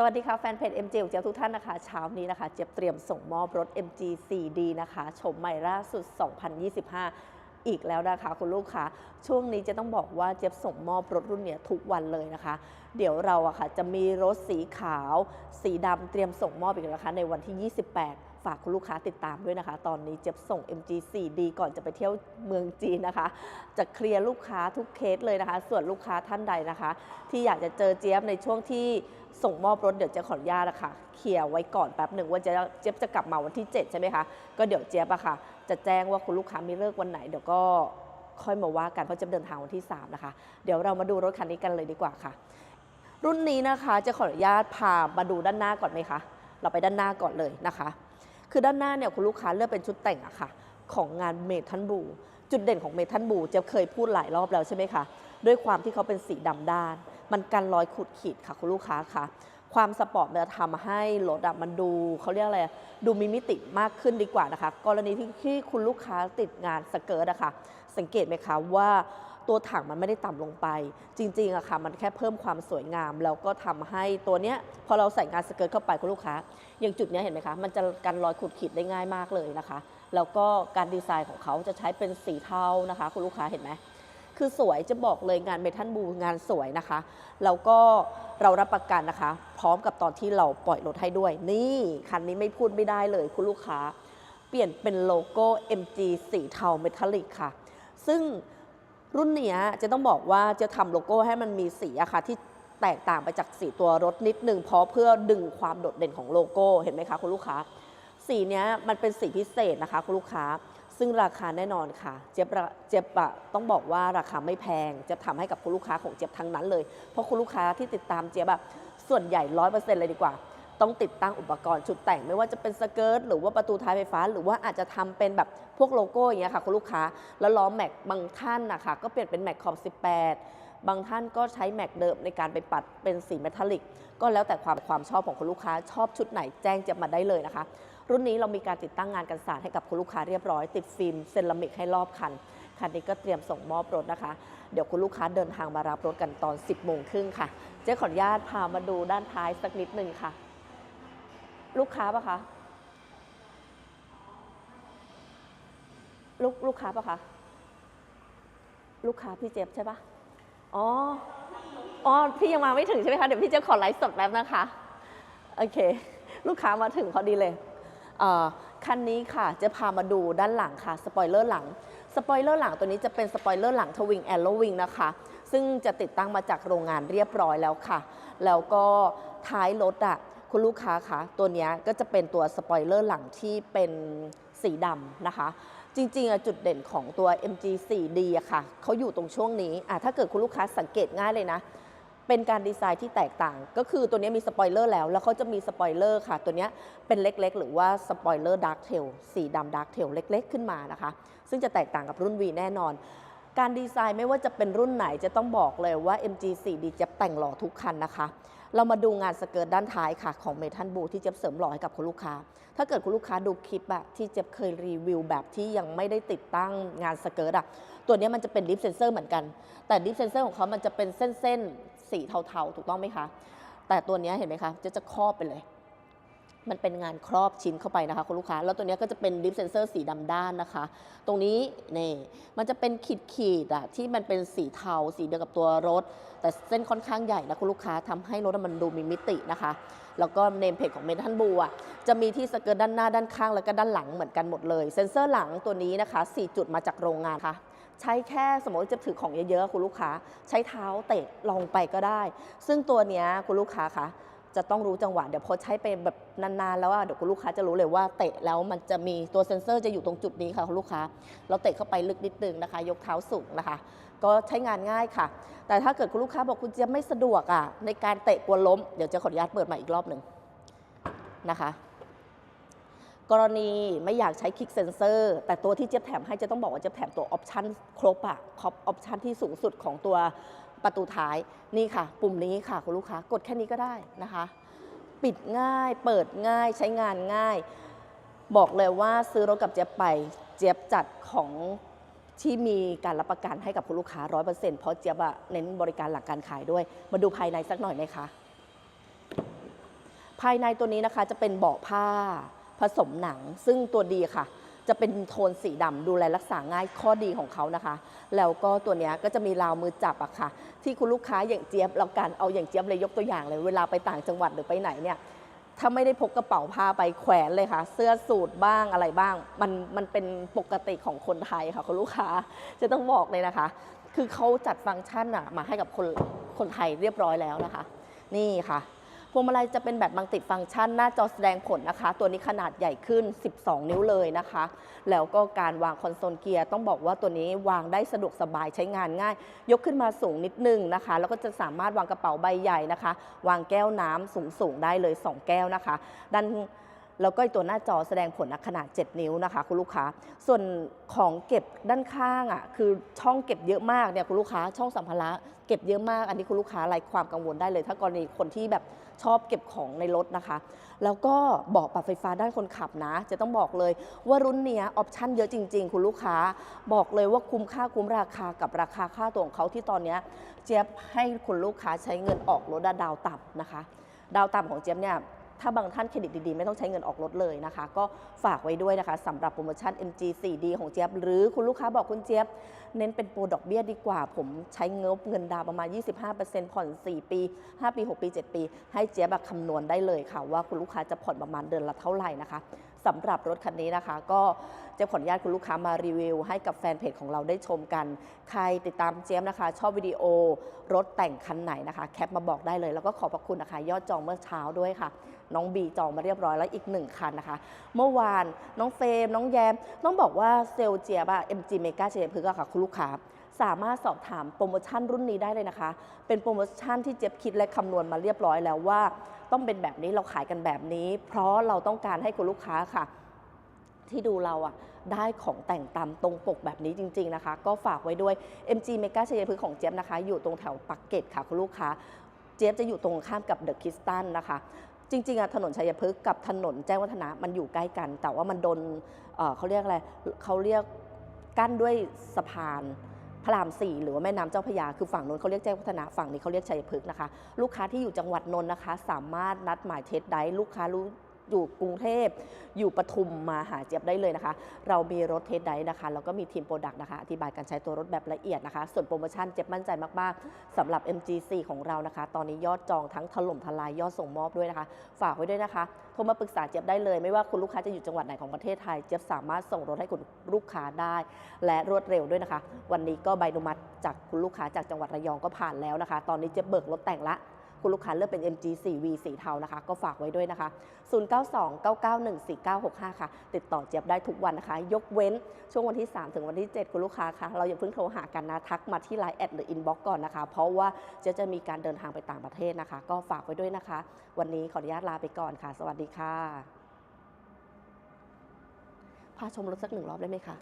สวัสดีค่ะ แฟนเพจ MG ของเจียบทุกท่านนะคะ เช้านี้นะคะ เจียบเตรียมส่งมอบรถ MG 4D นะคะชมใหม่ล่าสุด 2025 อีกแล้วนะคะ คุณลูกค้าช่วงนี้จะต้องบอกว่าเจียบส่งมอบรถรุ่นเนี้ยทุกวันเลยนะคะ เดี๋ยวเราอะค่ะจะมีรถสีขาว สีดำเตรียมส่งมอบอีกแล้วนะคะในวันที่ 28 ฝากคุณลูกค้าติดตามด้วยนะคะ ตอนนี้เจ็บส่ง MG 4D ก่อนจะไปเที่ยวเมืองจีนนะคะ จะเคลียร์ลูกค้าทุกเคสเลยนะคะ ส่วนลูกค้าท่านใดนะคะ ที่อยากจะเจอเจี๊ยบในช่วงที่ส่งมอบรถเดี๋ยวเจะขออนุญาตนะคะเคลียร์ไว้ก่อนแป๊บหนึ่งว่าเจะเจี๊ยบจะกลับมาวันที่ 7 ใช่ไหมคะก็เดี๋ยวเจี๊ยบอะค่ะ จะแจ้งว่าคุณลูกค้ามีเลิกวันไหนเดี๋ยวก็ค่อยมาว่ากันเพราะเจะเดินทางวันที่ 3 นะคะ เดี๋ยวเรามาดูรถคันนี้กันเลยดีกว่าค่ะ รุ่นนี้นะคะจะขออนุญาตพามาดูด้านหน้าก่อนไหมคะ เราไปด้านหน้าก่อนเลยนะคะ คือด้านหน้าเนี่ยคุณลูกค้าเลือกเป็นชุดแต่งอะค่ะ ของงานเมทัลบูจุดเด่นของเมทัลบูจะเคยพูดหลายรอบแล้วใช่ไหมคะ ด้วยความที่เขาเป็นสีดำด้าน มันกันรอยขูดขีดค่ะคุณลูกค้าค่ะ ความสปอร์ตมันจะทำให้รถอะมันดูเขาเรียกอะไรดูมีมิติมากขึ้นดีกว่านะคะ กรณีที่ที่คุณลูกค้าติดงานสเกิร์ตอะค่ะสังเกตไหมคะว่าตัวถังมันไม่ได้ต่ำลงไป จริงๆอะค่ะมันแค่เพิ่มความสวยงาม แล้วก็ทำให้ตัวเนี้ยพอเราใส่งานสเกิร์ตเข้าไปคุณลูกค้า อย่างจุดเนี้ยเห็นไหมคะ มันจะกันรอยขูดขีดได้ง่ายมากเลยนะคะ แล้วก็การดีไซน์ของเขาจะใช้เป็นสีเทานะคะ คุณลูกค้าเห็นไหม คือสวยจะบอกเลยงานเมทัลบูงานสวยนะคะ แล้วก็เรารับประกันนะคะ พร้อมกับตอนที่เราปล่อยรถให้ด้วย นี่คันนี้ไม่พูดไม่ได้เลยคุณลูกค้า เปลี่ยนเป็นโลโก้ MG สีเทาเมทัลลิกค่ะ ซึ่งรุ่นนี้จะต้องบอกว่าจะทำโลโก้ให้มันมีสีอะค่ะที่แตกต่างไปจากสีตัวรถนิดนึงเพราะเพื่อดึงความโดดเด่นของโลโก้เห็นไหมคะคุณลูกค้า สีนี้มันเป็นสีพิเศษนะคะคุณลูกค้า ซึ่งราคาแน่นอนค่ะ เจี๊ยบระเจี๊ยบอะต้องบอกว่าราคาไม่แพงเจะทำให้กับคุณลูกค้าของเจี๊ยบทั้งนั้นเลย เพราะคุณลูกค้าที่ติดตามเจี๊ยบอะส่วนใหญ่ร้อยเปอร์เซ็นต์เลยดีกว่า ต้องติดตั้งอุปกรณ์ชุดแต่งไม่ว่าจะเป็นสเกิร์ตหรือว่าประตูท้ายไฟฟ้า หรือว่าอาจจะทำเป็นแบบพวกโลโก้อย่างเงี้ยค่ะคุณลูกค้าแล้วล้อแม็กบางท่านนะคะก็เปลี่ยนเป็นแม็กขอบ18 บางท่านก็ใช้แม็กเดิมในการไปปัดเป็นสีเมทัลลิก ก็แล้วแต่ความความชอบของคุณลูกค้าชอบชุดไหนแจ้งจี๊ยบมาได้เลยนะคะ รุ่นนี้เรามีการติดตั้งงานกันสาดให้กับคุณลูกค้าเรียบร้อย ติดฟิล์มเซรามิกให้รอบคันคันนี้ก็เตรียมส่งมอบรถนะคะ เดี๋ยวคุณลูกค้าเดินทางมารับรถกันตอน 10โมงครึ่งค่ะ เจ๊ขออนุญาตพามาดูด้านท้ายสักนิดนึงค่ะ ลูกค้าปะคะ ลูกลูกค้าปะคะ ลูกค้าพี่เจฟใช่ปะ อ๋อ อ๋อ พี่ยังมาไม่ถึงใช่ไหมคะ เดี๋ยวพี่จะขอไลฟ์สดแป๊บนะคะ โอเค ลูกค้ามาถึงพอดีเลยคันนี้ค่ะ จะพามาดูด้านหลังค่ะ สปอยเลอร์หลัง สปอยเลอร์หลังตัวนี้จะเป็นสปอยเลอร์หลังทวิงแอโรวิงนะคะ ซึ่งจะติดตั้งมาจากโรงงานเรียบร้อยแล้วค่ะ แล้วก็ท้ายรถอะคุณลูกค้าคะ ตัวนี้ก็จะเป็นตัวสปอยเลอร์หลังที่เป็น สีดำนะคะ จริงๆจุดเด่นของตัว MG 4D อะค่ะเขาอยู่ตรงช่วงนี้อะถ้าเกิดคุณลูกค้าสังเกตง่ายเลยนะ เป็นการดีไซน์ที่แตกต่าง ก็คือตัวนี้มีสปอยเลอร์แล้ว แล้วเขาจะมีสปอยเลอร์ค่ะ ตัวนี้เป็นเล็กๆ หรือว่าสปอยเลอร์ดาร์กเทลสีดำดาร์กเทลเล็ก ๆ ขึ้นมานะคะ ซึ่งจะแตกต่างกับรุ่น V แน่นอน การดีไซน์ไม่ว่าจะเป็นรุ่นไหนจะต้องบอกเลยว่า MG 4D จะแต่งหล่อทุกคันนะคะ เรามาดูงานสเกิร์ตด้านท้ายค่ะ ของเมทัลบูที่เจ็บเสริมหล่อให้กับคุณลูกค้า ถ้าเกิดคุณลูกค้าดูคลิปอะที่เจ็บเคยรีวิวแบบที่ยังไม่ได้ติดตั้งงานสเกิร์ตอะตัวนี้มันจะเป็นดิฟเซนเซอร์เหมือนกัน แต่ดิฟเซนเซอร์ของเขามันจะเป็นเส้นๆสีเทาๆ ถูกต้องไหมคะ แต่ตัวนี้เห็นไหมคะจะจะครอบไปเลย มันเป็นงานครอบชิ้นเข้าไปนะคะคุณลูกค้า แล้วตัวนี้ก็จะเป็นดิฟเซนเซอร์สีดำด้านนะคะ ตรงนี้นี่มันจะเป็นขีดขีดอะที่มันเป็นสีเทาสีเดียวกับตัวรถ แต่เส้นค่อนข้างใหญ่นะคุณลูกค้าทำให้รถมันดูมีมิตินะคะ แล้วก็เนมเพจของเมทัลบูอะจะมีที่สเกิร์ตด้านหน้าด้านข้างแล้วก็ด้านหลังเหมือนกันหมดเลย เซ็นเซอร์หลังตัวนี้นะคะ 4 จุดมาจากโรงงานค่ะใช้แค่สมมติจะถือของเยอะๆคุณลูกค้า ใช้เท้าเตะลองไปก็ได้ ซึ่งตัวเนี้ยคุณลูกค้าคะ จะต้องรู้จังหวะเดี๋ยวพอใช้ไปแบบนานๆแล้วอะเดี๋ยวคุณลูกค้าจะรู้เลยว่าเตะแล้วมันจะมีตัวเซ็นเซอร์จะอยู่ตรงจุดนี้ค่ะคุณลูกค้า เราเตะเข้าไปลึกนิดนึงนะคะ ยกเท้าสูงนะคะ ก็ใช้งานง่ายค่ะ แต่ถ้าเกิดคุณลูกค้าบอกคุณเจี๊ยบไม่สะดวกอะในการเตะกลัวล้มเดี๋ยวจะขออนุญาตเปิดใหม่อีกรอบหนึ่งนะคะกรณีไม่อยากใช้คลิกเซนเซอร์ แต่ตัวที่เจี๊ยบแถมให้จะต้องบอกว่าเจี๊ยบแถมตัวออปชันครบอะครบออปชันที่สูงสุดของตัว ประตูท้ายนี่ค่ะ ปุ่มนี้ค่ะคุณลูกค้ากดแค่นี้ก็ได้นะคะ ปิดง่าย เปิดง่ายใช้งานง่าย บอกเลยว่าซื้อรถกับเจี๊ยบไป เจี๊ยบจัดของที่มีการรับประกันให้กับคุณลูกค้า 100%เพราะเจี๊ยบอะเน้นบริการหลังการขายด้วย มาดูภายในสักหน่อยไหมคะ ภายในตัวนี้นะคะจะเป็นเบาะผ้าผสมหนัง ซึ่งตัวดีค่ะ จะเป็นโทนสีดำดูแลรักษาง่ายข้อดีของเขานะคะ แล้วก็ตัวนี้ก็จะมีราวมือจับอะค่ะ ที่คุณลูกค้าอย่างเจี๊ยบเราการเอาอย่างเจี๊ยบเลยยกตัวอย่างเลยเวลาไปต่างจังหวัดหรือไปไหนเนี่ยถ้าไม่ได้พกกระเป๋าผ้าไปแขวนเลยค่ะ เสื้อสูทบ้างอะไรบ้าง มันมันเป็นปกติของคนไทยค่ะคุณลูกค้าจะต้องบอกเลยนะคะ คือเขาจัดฟังก์ชันอะมาให้กับคนคนไทยเรียบร้อยแล้วนะคะ นี่ค่ะ พวงมาลัยจะเป็นแบบมัลติฟังก์ชัน หน้าจอแสดงผลนะคะ ตัวนี้ขนาดใหญ่ขึ้น 12 นิ้วเลยนะคะ แล้วก็การวางคอนโซลเกียร์ต้องบอกว่าตัวนี้วางได้สะดวกสบายใช้งานง่าย ยกขึ้นมาสูงนิดนึงนะคะ แล้วก็จะสามารถวางกระเป๋าใบใหญ่นะคะ วางแก้วน้ำสูงสูงๆได้เลย 2 แก้วนะคะด้าน แล้วก็ตัวหน้าจอแสดงผลขนาด 7 นิ้วนะคะคุณลูกค้า ส่วนของเก็บด้านข้างอะคือช่องเก็บเยอะมากเนี่ยคุณลูกค้าช่องสัมภาระเก็บเยอะมาก อันนี้คุณลูกค้าไร้ความกังวลได้เลย ถ้ากรณีคนที่แบบชอบเก็บของในรถนะคะ แล้วก็เบาะปรับไฟฟ้าด้านคนขับนะ จะต้องบอกเลยว่ารุ่นเนี้ยออปชั่นเยอะจริง ๆ คุณลูกค้าบอกเลยว่าคุ้มค่าคุ้มราคากับราคาค่าตัวของเขาที่ตอนเนี้ยเจี๊ยบให้คุณลูกค้าใช้เงินออกรถดาวต่ำนะคะ ดาวต่ำของเจี๊ยบเนี่ย ถ้าบางท่านเครดิตดีๆ ไม่ต้องใช้เงินออกรถเลยนะคะ ก็ฝากไว้ด้วยนะคะสำหรับโปรโมชั่น MG 4D ของเจี๊ยบ หรือคุณลูกค้าบอกคุณเจี๊ยบ เน้นเป็นโปรดอกเบี้ยดีกว่า ผมใช้เงบเงินดาวประมาณ 25%ผ่อน 4 ปี 5 ปี 6 ปี 7 ปี ให้เจี๊ยบแบบคำนวณได้เลยค่ะ ว่าคุณลูกค้าจะผ่อนประมาณเดือนละเท่าไหร่นะคะ สำหรับรถคันนี้นะคะ ก็เจะขออนุญาตคุณลูกค้ามารีวิว ให้กับแฟนเพจของเราได้ชมกัน ใครติดตามเจี๊ยบนะคะ ชอบวิดีโอ รถแต่งคันไหนนะคะ แคปมาบอกได้เลย แล้วก็ขอบพระคุณนะคะ ยอดจองเมื่อเช้าด้วยค่ะ น้องบีจองมาเรียบร้อยแล้วอีกหนึ่งคันนะคะ เมื่อวานน้องเฟมน้องแยม ต้องบอกว่าเซลเจียบอะ MG Mega เจพึกอะค่ะคุณลูกค้า สามารถสอบถามโปรโมชั่นรุ่นนี้ได้เลยนะคะ เป็นโปรโมชั่นที่เจี๊ยบคิดและคำนวณมาเรียบร้อยแล้วว่า ต้องเป็นแบบนี้เราขายกันแบบนี้ เพราะเราต้องการให้คุณลูกค้าค่ะ ที่ดูเราอะได้ของแต่งตามตรงปกแบบนี้จริง ๆนะคะ ก็ฝากไว้ด้วย MG Mega ชัยพฤกษ์ของเจี๊ยบนะคะ อยู่ตรงแถวปักเกร็ดค่ะคุณลูกค้า เจี๊ยบจะอยู่ตรงข้ามกับเดอะคิสตันนะคะจริงๆอะถนนชัยพฤกษ์กับถนนแจ้งวัฒนะมันอยู่ใกล้กัน แต่ว่ามันโดนเเขาเรียกอะไรเขาเรียกกั้นด้วยสะพาน ระรามสี่หรือว่าแม่น้ำเจ้าพระยาคือฝั่งนู้นเขาเรียกแจ้งวัฒนะฝั่งนี้เขาเรียกชัยพฤกษ์นะคะ ลูกค้าที่อยู่จังหวัดนนท์นะคะ สามารถนัดหมายเทสได้ลูกค้ารู้ อยู่กรุงเทพอยู่ปทุมมาหาเจี๊ยบได้เลยนะคะ เรามีรถเทสไดนะคะ แล้วก็มีทีมโปรดักต์นะคะ อธิบายการใช้ตัวรถแบบละเอียดนะคะ ส่วนโปรโมชั่นเจี๊ยบมั่นใจมาก ๆสำหรับ MG4 ของเรานะคะ ตอนนี้ยอดจองทั้งถล่มทลายยอดส่งมอบด้วยนะคะ ฝากไว้ด้วยนะคะ โทรมาปรึกษาเจี๊ยบได้เลย ไม่ว่าคุณลูกค้าจะอยู่จังหวัดไหนของประเทศไทย เจี๊ยบสามารถส่งรถให้คุณลูกค้าได้ และรวดเร็วด้วยนะคะ วันนี้ก็ใบอนุมัติจากคุณลูกค้าจากจังหวัดระยองก็ผ่านแล้วนะคะ ตอนนี้เจี๊ยบเบิกรถแต่งละ คุณลูกค้าเลือกเป็น MG4V สีเทานะคะ ก็ฝากไว้ด้วยนะคะ 0929914965 ค่ะ ติดต่อเจี๊ยบได้ทุกวันนะคะ ยกเว้นช่วงวันที่ 3 ถึงวันที่ 7 คุณลูกค้าคะเราอย่าเพิ่งโทรหากันนะ ทักมาที่ Line แอดหรือ Inbox ก่อนนะคะ เพราะว่าเจะจะมีการเดินทางไปต่างประเทศนะคะ ก็ฝากไว้ด้วยนะคะ วันนี้ขออนุญาตลาไปก่อนค่ะ สวัสดีค่ะพาชมรถสักหนึ่งรอบได้ไหมคะ